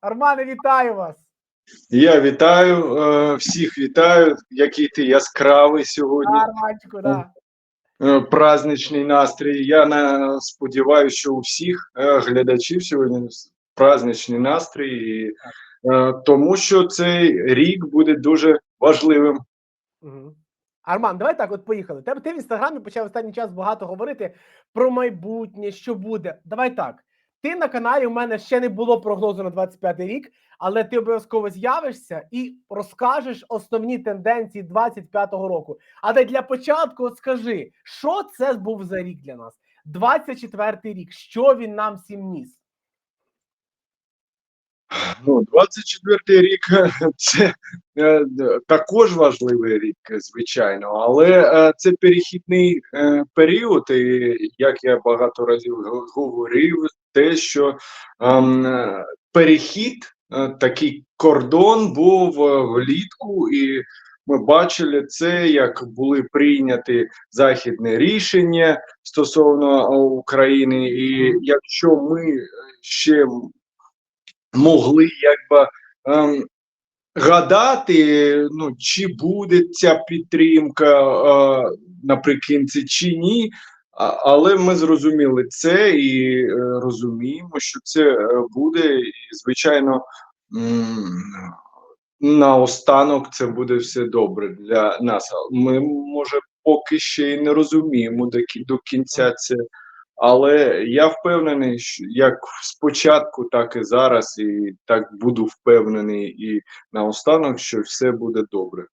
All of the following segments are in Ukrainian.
Армане, вітаю вас! Я вітаю е, всіх вітаю, який ти яскравий сьогодні. Арманчику, да. е, Праздничний настрій. Я сподіваюся, що у всіх е, глядачів сьогодні праздничний настрій, тому що цей рік буде дуже важливим. Угу. Арман, давай так, от поїхали. Ти в інстаграмі почав останній час багато говорити про майбутнє, що буде. Давай так. Ти на каналі у мене ще не було прогнозу на 25-й рік, але ти обов'язково з'явишся і розкажеш основні тенденції 25-го року. Але для початку скажи, що це був за рік для нас? 24-й рік, що він нам всім ніс? Ну, 24 рік це е, також важливий рік, звичайно, але е, це перехідний е, період, і як я багато разів говорив, те, що ем, е, перехід, е, такий кордон був е, влітку, і ми бачили це, як були прийняті західні рішення стосовно е, України, і якщо ми ще могли якби ем, гадати, ну чи буде ця підтримка е, наприкінці чи ні. Але ми зрозуміли це і е, розуміємо, що це е, буде, і звичайно, м, наостанок це буде все добре для нас. Ми може поки ще й не розуміємо до, до кінця це. Але я впевнений, що як спочатку, так і зараз, і так буду впевнений і наостанок, що все буде добре.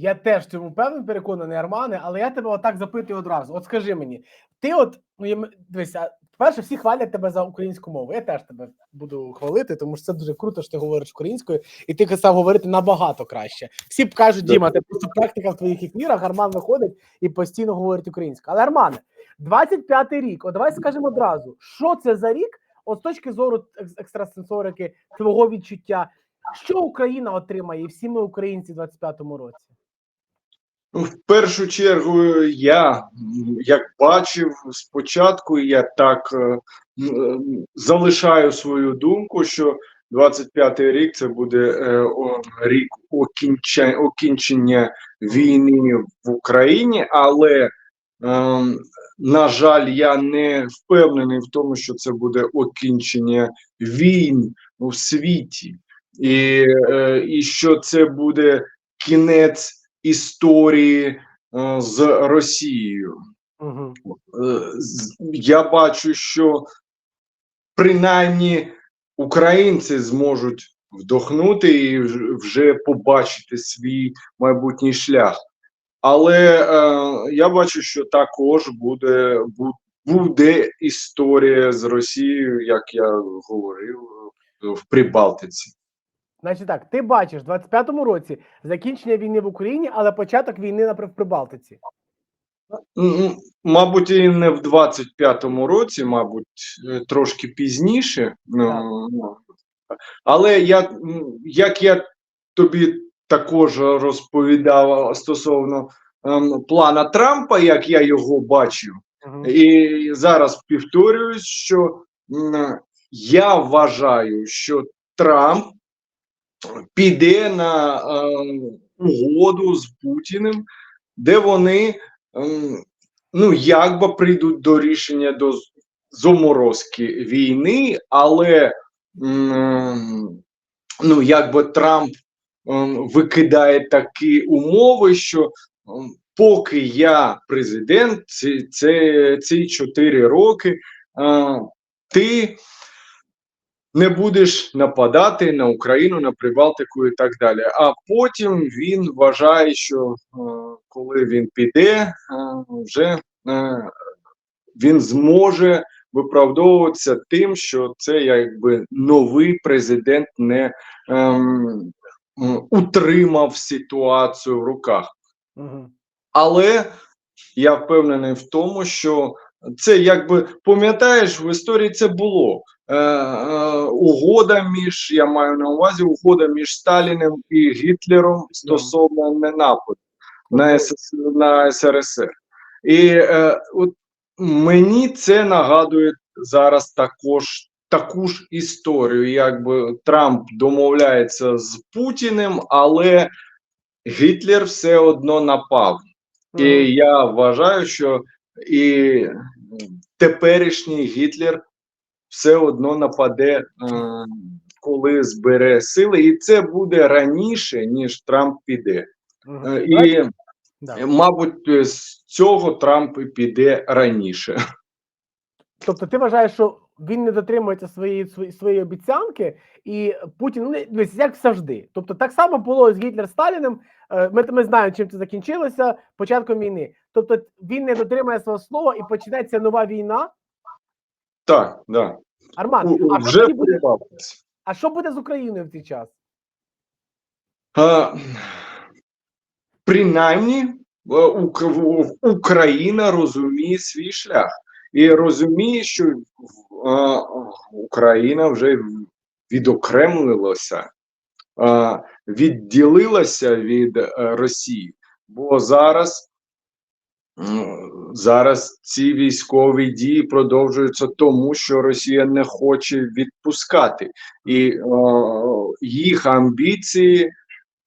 Я теж в цьому певний переконаний, Армане, але я тебе отак запитую одразу. От скажи мені, ти от ну я дивись, по-перше, всі хвалять тебе за українську мову. Я теж тебе буду хвалити, тому що це дуже круто, що ти говориш українською, і ти став говорити набагато краще. Всі б кажуть. Діма, ти просто практика в твоїх ефірах. Арман виходить і постійно говорить українською. Але Армане, 25-й рік, от давай скажемо одразу, що це за рік, от з точки зору екстрасенсорики, твого відчуття, що Україна отримає, і всі ми українці в 25-му році. Ну, В першу чергу, я як бачив спочатку, я так е, залишаю свою думку, що 25-й рік це буде е, рік окінчення війни в Україні, але ем, на жаль, я не впевнений в тому, що це буде окінчення війн у світі, і, е, і що це буде кінець історії е, з Росією. Угу. Я бачу, що принаймні українці зможуть вдохнути і вже побачити свій майбутній шлях. Але е, я бачу, що також буде, буде історія з Росією, як я говорив, в Прибалтиці. Значить так, ти бачиш в 25-му році закінчення війни в Україні, але початок війни на Прибалтиці. Мабуть, і не в 25-му році, мабуть, е, трошки пізніше. Ну, ну, Але я, як я тобі також розповідав стосовно ем, плана Трампа, як я його бачив, Мгм. і зараз повторююсь, що м, я вважаю, що Трамп піде на е, угоду з Путіним, де вони ем, ну якби прийдуть до рішення до заморозки війни, але ну якби Трамп ем, викидає такі умови, що ем, поки я президент, ці, це, ці 4 роки, е, ти не будеш нападати на Україну, на Прибалтику і так далі. А потім він вважає, що е, коли він піде, е, вже е, він зможе виправдовуватися тим, що це якби новий президент не ем, утримав ситуацію в руках. Але я впевнений в тому, що це якби пам'ятаєш, в історії це було. Е, е, угода між, я маю на увазі, угода між Сталіним і Гітлером стосовно ненападу на, СС, на СРСР. І е, от мені це нагадує зараз також таку ж історію, якби Трамп домовляється з Путіним, але Гітлер все одно напав. І я вважаю, що і теперішній Гітлер все одно нападе, е, коли збере сили, і це буде раніше, ніж Трамп піде. Е, І, да. мабуть, е, з цього Трамп і піде раніше. Тобто ти вважаєш, що він не дотримується своєї своєї обіцянки, і Путін ну, як завжди. Тобто, так само було з Гітлер Сталіним. Е, Ми, ми знаємо, чим це закінчилося початком війни. Тобто, він не дотримує свого слова і починається нова війна. Так, да. Арман, У- а що, Вже тоді буде, а що буде з Україною в цей час? А, принаймні, е, Україна розуміє свій шлях і розуміє, що Україна вже відокремлилася, відділилася від е, Росії, бо зараз. Зараз ці військові дії продовжуються тому, що Росія не хоче відпускати, і е, їх амбіції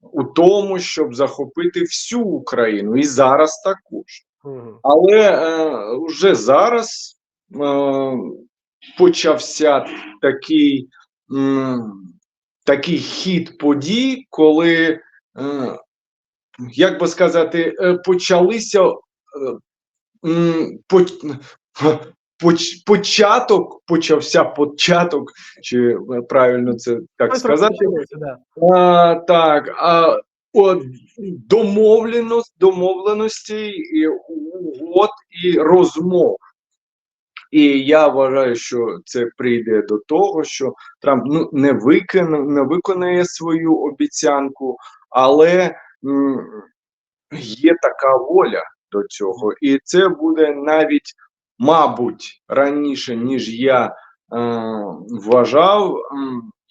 у тому, щоб захопити всю Україну, і зараз також. Але е, вже зараз е, почався такий, м, такий хід подій, коли, е, як би сказати, е, почалися е, початок, почався початок, чи правильно це так сказати, а, так, а, от, домовленість, домовленості, і угод і розмов. І я вважаю, що це прийде до того, що Трамп ну, не, виконає, не виконає свою обіцянку, але м, є така воля до цього. І це буде навіть, мабуть, раніше, ніж я е, вважав.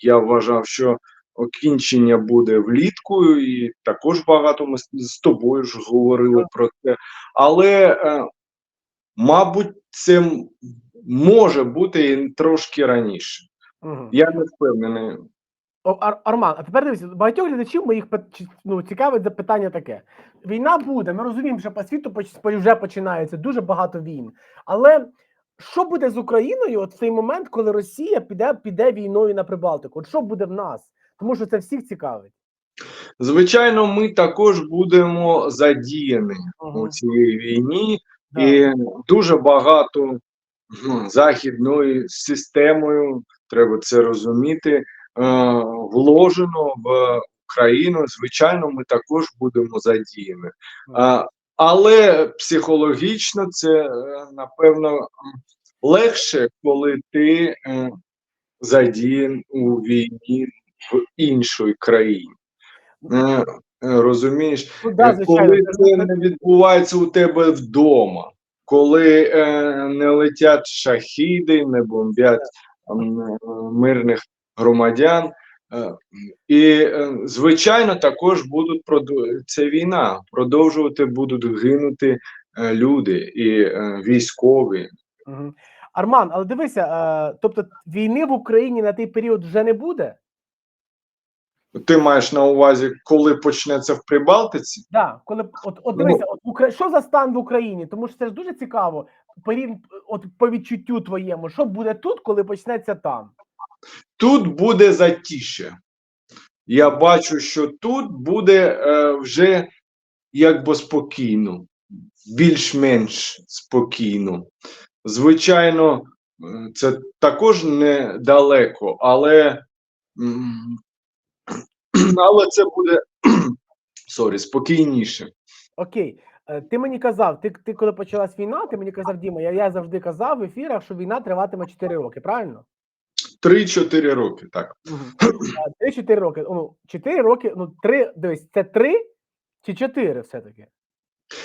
Я вважав, що окінчення буде влітку, і також багато ми з тобою ж говорили про це. Але, е, мабуть, це може бути і трошки раніше. Мгм. Я не впевнений. О, Ар- Арман, а тепер дивіться, багатьох глядачів моїх ну, цікавить запитання таке: війна буде. Ми розуміємо, що по світу вже починається дуже багато війн. Але що буде з Україною от в цей момент, коли Росія піде, піде війною на Прибалтику? От що буде в нас? Тому що це всіх цікавить. Звичайно, ми також будемо задіяні у цій війні. І дуже багато ну, західною системою, треба це розуміти, е, вложено в Україну. Звичайно, ми також будемо задіяні. Але психологічно це е, напевно легше, коли ти е, задіян у війні в іншій країні. Е, Розумієш, Ну, да, Е, коли Це- не відбувається у тебе вдома, коли е, не летять шахіди, не бомбять е, мирних громадян. Е, і, е, звичайно, також будуть це війна. Продовжувати будуть гинути е, люди і е, військові. Мгм. Арман, але дивися, е, тобто війни в Україні на той період вже не буде? Ти маєш на увазі, коли почнеться в Прибалтиці? Да, коли от, от Ну, дивися, от Укра... що за стан в Україні? Тому що це ж дуже цікаво. Порів... от по відчуттю твоєму, що буде тут, коли почнеться там? Тут буде затіше. Я бачу, що тут буде е, вже якби спокійно, більш-менш спокійно. Звичайно, е, це також недалеко, але, але це буде сорі, спокійніше. Окей, Е, ти мені казав, ти, ти коли почалась війна, ти мені казав, Діма, я, я завжди казав в ефірах, що війна триватиме 4 роки, правильно? 3-4 роки, так. А, 3-4 роки. Ну, 4 роки, ну 3, дивись, це 3 чи 4 все-таки?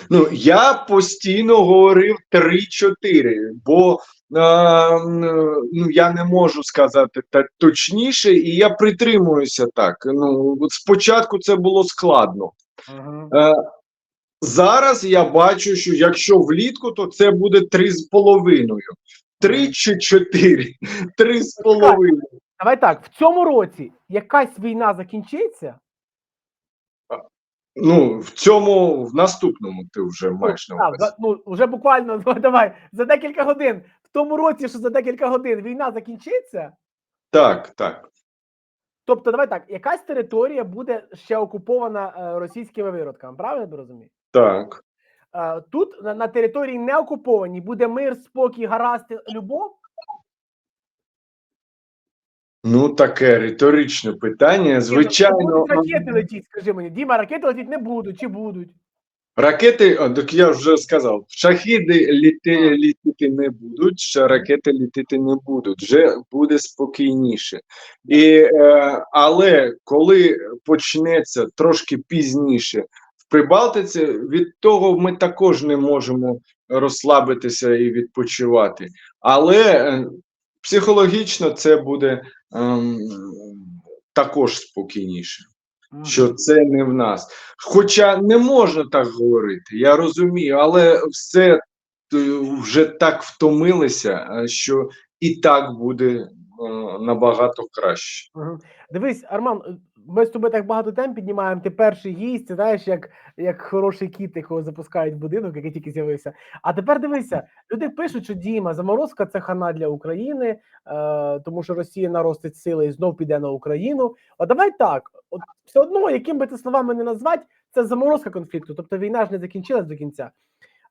Ну, я постійно говорив 3-4, бо е, ну, я не можу сказати так точніше, і я притримуюся так. Ну, спочатку це було складно. Угу. Е, зараз я бачу, що якщо влітку, то це буде 3,5. Три чи чотири? Три з половиною. Давай так, в цьому році якась війна закінчиться. Ну, в цьому, в наступному ти вже маєш на увазі. ну вже буквально ну, давай за декілька годин. Тому році, що за декілька годин війна закінчиться. Так, так. Тобто, давай так, якась територія буде ще окупована е, російськими виродками, правильно я розумію? Так. Е, тут на, території не окупованій буде мир, спокій, гаразд, любов. Ну, таке риторичне питання. Ну, Звичайно, будуть ракети летіть, скажи мені. Діма, ракети летіть не будуть чи будуть? Ракети, так я вже сказав, шахіди літи, літати не будуть, ще ракети літати не будуть, вже буде спокійніше. І, е, але коли почнеться трошки пізніше в Прибалтиці, від того ми також не можемо розслабитися і відпочивати. Але е, психологічно це буде ем, також спокійніше що це не в нас. Хоча не можна так говорити, я розумію, але все е, вже так втомилися, е, що і так буде е, набагато краще. Дивись, Арман, ми з тобою так багато тем піднімаємо. Ти перший гість, знаєш, як, як хороший кіт, якого запускають в будинок, який тільки з'явився. А тепер дивися, люди пишуть, що Діма, заморозка це хана для України, е, тому що Росія наростить сили і знов піде на Україну. От давай так, от все одно, яким би ти словами не назвати, це заморозка конфлікту, тобто війна ж не закінчилась до кінця.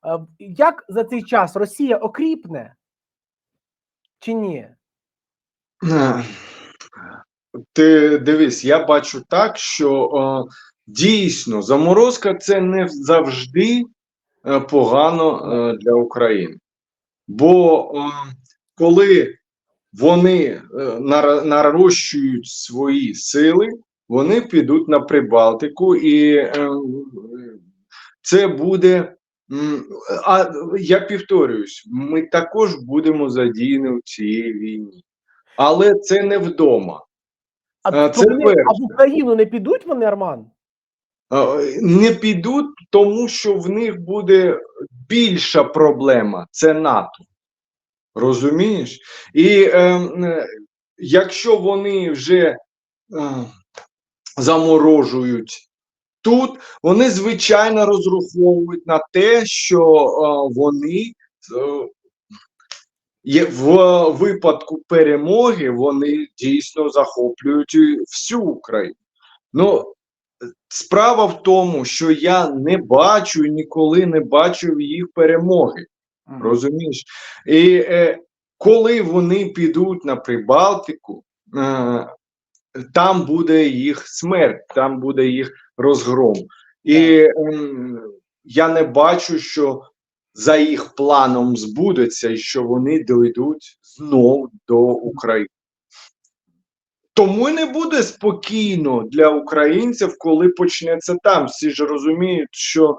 Е, як за цей час Росія окріпне чи ні? Ти дивись, я бачу так, що е, дійсно заморозка це не завжди е, погано е, для України. Бо е, коли вони е, нарощують свої сили, вони підуть на Прибалтику, і е, це буде. А я повторююсь, ми також будемо задіяні у цій війні, але це не вдома. А, Е, це вони, перше. а в Україну не підуть вони, Арман? Е, Не підуть, тому що в них буде більша проблема це НАТО. Розумієш? І е, е, якщо вони вже е, заморожують тут, вони звичайно розраховують на те, що е, вони е, в випадку перемоги вони дійсно захоплюють всю Україну. Ну, Справа в тому, що я не бачу ніколи не бачив їх перемоги. Розумієш? І е, коли вони підуть на Прибалтику, е, там буде їх смерть, там буде їх розгром. І ем, я не бачу, що за їх планом збудеться, і що вони дойдуть знов до України. Тому й не буде спокійно для українців, коли почнеться там. Всі ж розуміють, що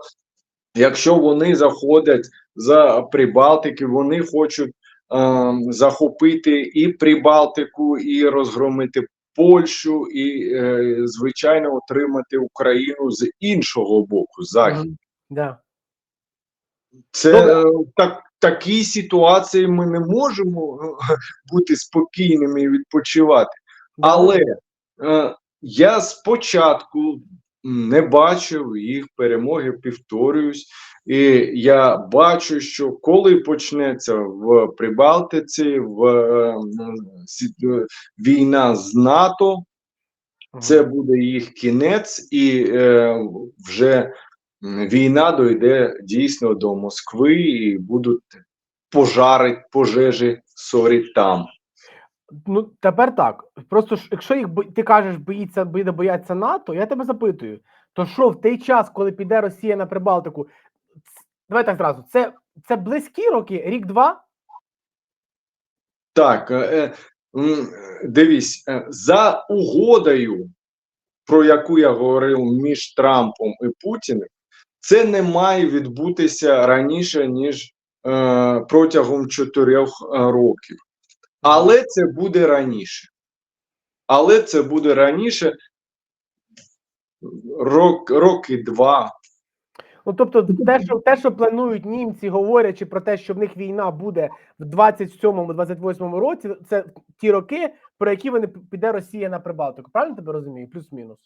якщо вони заходять за Прибалтики, вони хочуть е, захопити і Прибалтику, і розгромити Польщу, і, е, звичайно, отримати Україну з іншого боку, захід. Мгм. Да. Це е, так, такій ситуації ми не можемо е, бути спокійними і відпочивати. Але е, я спочатку не бачив їх перемоги, повторююсь, і я бачу, що коли почнеться в Прибалтиці в е, е, війна з НАТО, це буде їх кінець, і е, вже війна дойде дійсно до Москви, і будуть пожари, пожежі сорі там. Ну тепер так. Просто ж, якщо їх ти кажеш, боїться, буде бояться НАТО, я тебе запитую: то що в той час, коли піде Росія на Прибалтику, давай так зразу, це, це близькі роки, рік-два? Так, е, е, дивись, е, за угодою, про яку я говорив між Трампом і Путіним, це не має відбутися раніше, ніж е, протягом чотирьох е, років. Але це буде раніше. Але це буде раніше, рок, роки два. Ну тобто, те, що те, що планують німці, говорячи про те, що в них війна буде в 27-28 році, це ті роки, про які вони піде Росія на Прибалтику. Правильно тебе розумію? Плюс-мінус.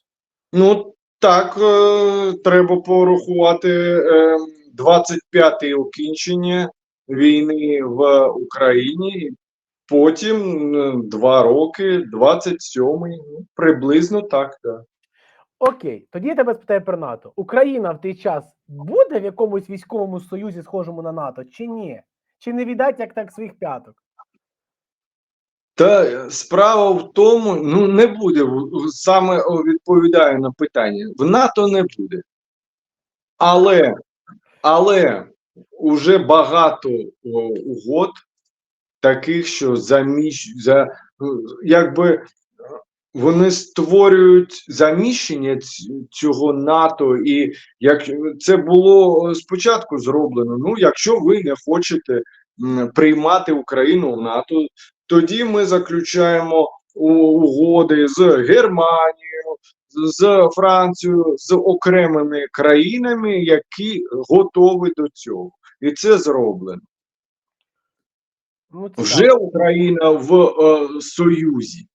Ну так, е, треба порахувати е, 25-й окінчення війни в Україні. Потім е, два роки, 27-й, ну, приблизно так. так. Окей, тоді я тебе спитаю про НАТО. Україна в той час буде в якомусь військовому союзі, схожому на НАТО, чи ні? Чи не віддать як так своїх п'яток? Та справа в тому, ну не буде саме відповідаю на питання. В НАТО не буде. Але, але уже багато угод таких, що заміщ, за, якби вони створюють заміщення цього НАТО, і як це було спочатку зроблено. Ну, якщо ви не хочете приймати Україну в НАТО, тоді ми заключаємо угоди з Германією, з Францією, з окремими країнами, які готові до цього, і це зроблено. Ну, Вже так. Україна в е, Союзі.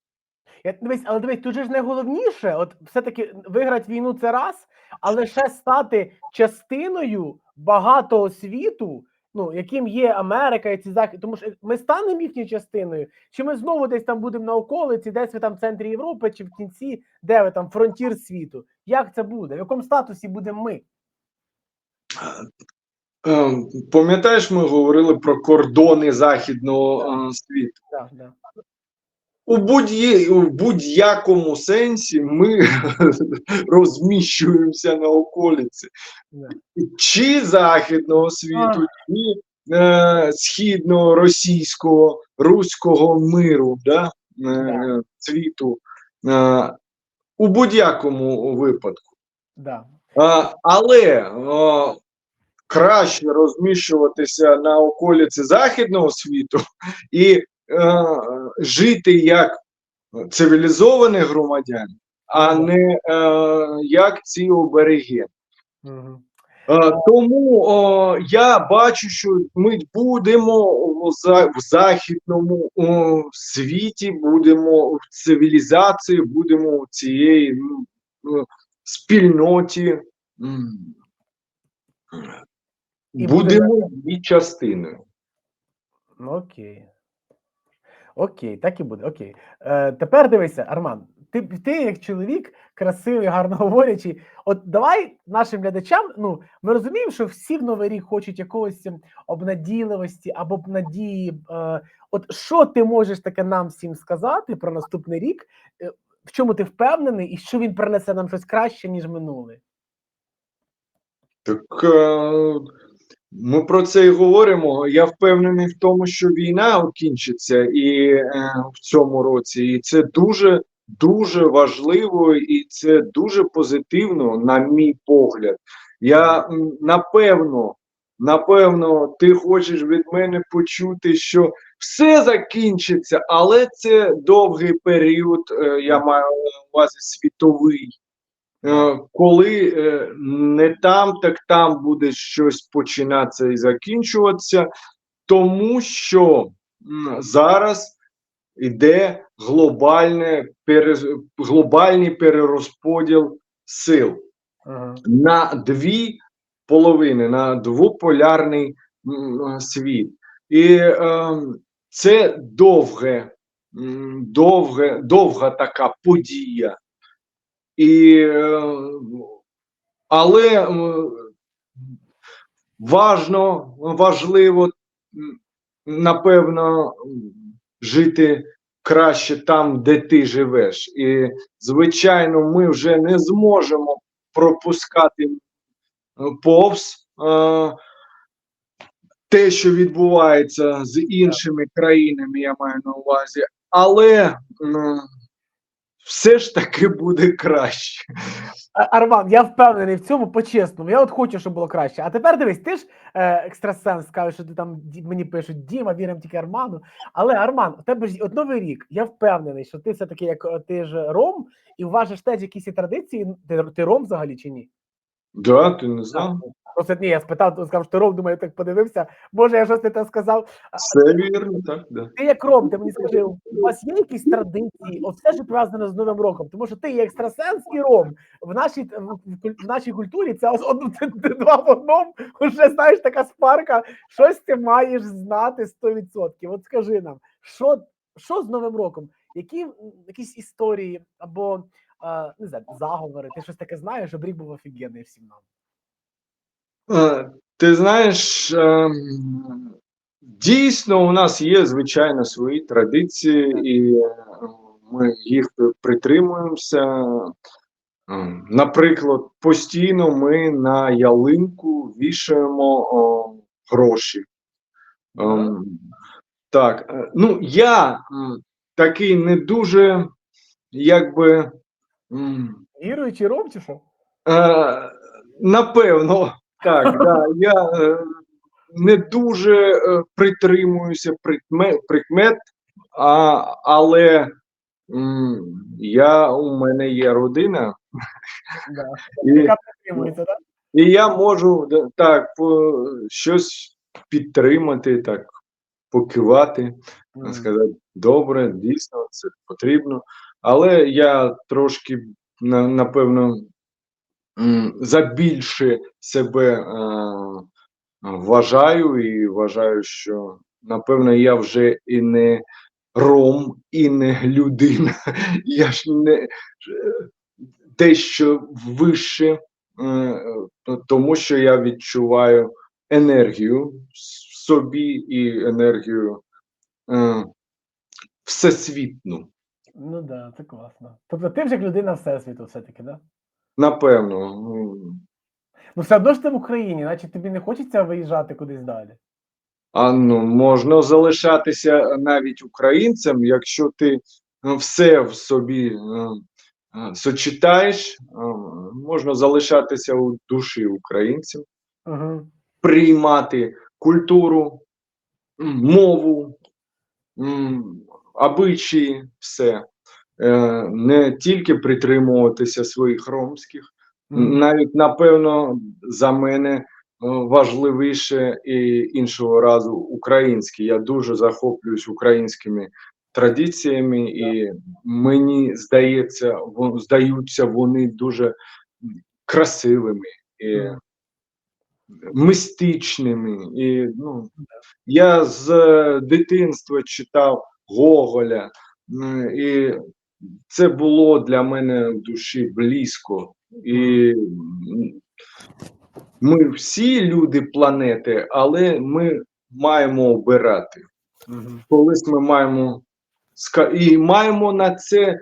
Я, дивись, але дивись, тут же ж найголовніше, от все-таки виграти війну це раз, але ще стати частиною багатого світу, ну, яким є Америка і ці захід. Тому що ми станемо їхньою частиною, чи ми знову десь там будемо на околиці, десь ви там в центрі Європи, чи в кінці, де ви там фронтір світу? Як це буде? В якому статусі будемо ми? Е, Пам'ятаєш, ми говорили про кордони західного е, світу. Так, да. У будь- у будь-якому сенсі ми розміщуємося на околиці. Чи західного світу, чи е, східного російського, руського миру, да? е, світу. Е, у будь-якому випадку. Да. А, але е, краще розміщуватися на околиці західного світу і е, жити як цивілізовані громадяни, а не е, як ці обереги. Угу. Е, Тому о, я бачу, що ми будемо в за- в західному о, світі, будемо в цивілізації, будемо в цієї ну, спільноті. І Будемо її частиною. Ну, окей. Окей, так і буде. Окей. Е, тепер дивися, Арман. Ти, ти як чоловік, красивий, гарно говорячий. От давай нашим глядачам. Ну, ми розуміємо, що всі в Новий рік хочуть якогось ем, обнадійливості або надії. Е, от що ти можеш таке нам всім сказати про наступний рік? Е, в чому ти впевнений, і що він принесе нам щось краще, ніж минуле? Так е, ми про це і говоримо. Я впевнений в тому, що війна окінчиться і е, в цьому році, і це дуже дуже важливо, і це дуже позитивно, на мій погляд. Я напевно, напевно, ти хочеш від мене почути, що все закінчиться, але це довгий період. е, я маю на увазі світовий. Е, коли е, не там, так там буде щось починатися і закінчуватися, тому що зараз йде глобальне глобальний перерозподіл сил Ага. на дві половини, на двополярний світ. І е, це довге, довге, довга така подія. І, е, але е, важно, важливо, напевно, жити краще там, де ти живеш. І, звичайно, ми вже не зможемо пропускати повз е, те, що відбувається з іншими країнами, я маю на увазі, але все ж таки буде краще. Арман, я впевнений в цьому по-чесному. Я от хочу, щоб було краще. А тепер дивись, ти ж е, екстрасенс, скажеш, що ти там мені пишуть Діма, віримо тільки Арману. Але Арман, у тебе ж от новий рік. Я впевнений, що ти все таки як е, ти ж ром, і вважаєш теж якісь традиції. Ти, ти ром взагалі чи ні? Да, ти не знав? Просто ні, я спитав, то сказав, що ти ром, думаю, так подивився. Може, я щось не те сказав. Все вірно, так, да. Ти як ром, ти мені скажи, у вас є якісь традиції? Все, що пов'язане з Новим роком, тому що ти є екстрасенс і ром. В нашій в, нашій культурі це ос- од- ти- ти два в одному. Вже знаєш, така спарка. Щось ти маєш знати 100%. От скажи нам, що, що з Новим роком? Які якісь історії або не знаю, заговори? Ти щось таке знаєш, щоб рік був офігенний всім нам. Е, Ти знаєш, ем, дійсно, у нас є, звичайно, свої традиції, і е, ми їх притримуємося. Ем, Наприклад, постійно ми на ялинку вішаємо о, гроші. Ем, Так, е, ну я такий не дуже, якби. Віруючий ром чи що? Напевно, так. Да, я е, не дуже е, притримуюся прикмет, прикмет а, але м, я, у мене є родина, Да. і, так? і я можу так по, щось підтримати, так, покивати, Мгм. сказати, добре, дійсно, це потрібно. Але я трошки, напевно, м, забільше себе е, вважаю і вважаю, що напевно я вже і не ром, і не людина. Я ж не дещо вище, е, тому що я відчуваю енергію в собі і енергію е, всесвітну. Ну так, да, це класно. Тобто ти вже як людина Всесвіту все-таки, так? Да? Напевно, ну, все одно ж ти в Україні, значить тобі не хочеться виїжджати кудись далі. А ну можна залишатися навіть українцем, якщо ти ну, все в собі е, е, сочетаєш, е, можна залишатися у душі українцем, Угу. приймати культуру, мову, обичаї, все. Е, Не тільки притримуватися своїх ромських, навіть напевно за мене е, важливіше і іншого разу українське. Я дуже захоплююсь українськими традиціями, і мені здається, здаються вони дуже красивими і мистичними. І, ну, я з е, дитинства читав Гоголя, і це було для мене в душі близько. І ми всі люди планети, але ми маємо обирати. Колись ми маємо і маємо на це. Е,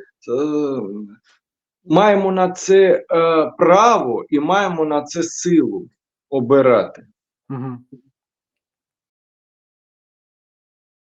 маємо на це е, право і маємо на це силу обирати. Мгм.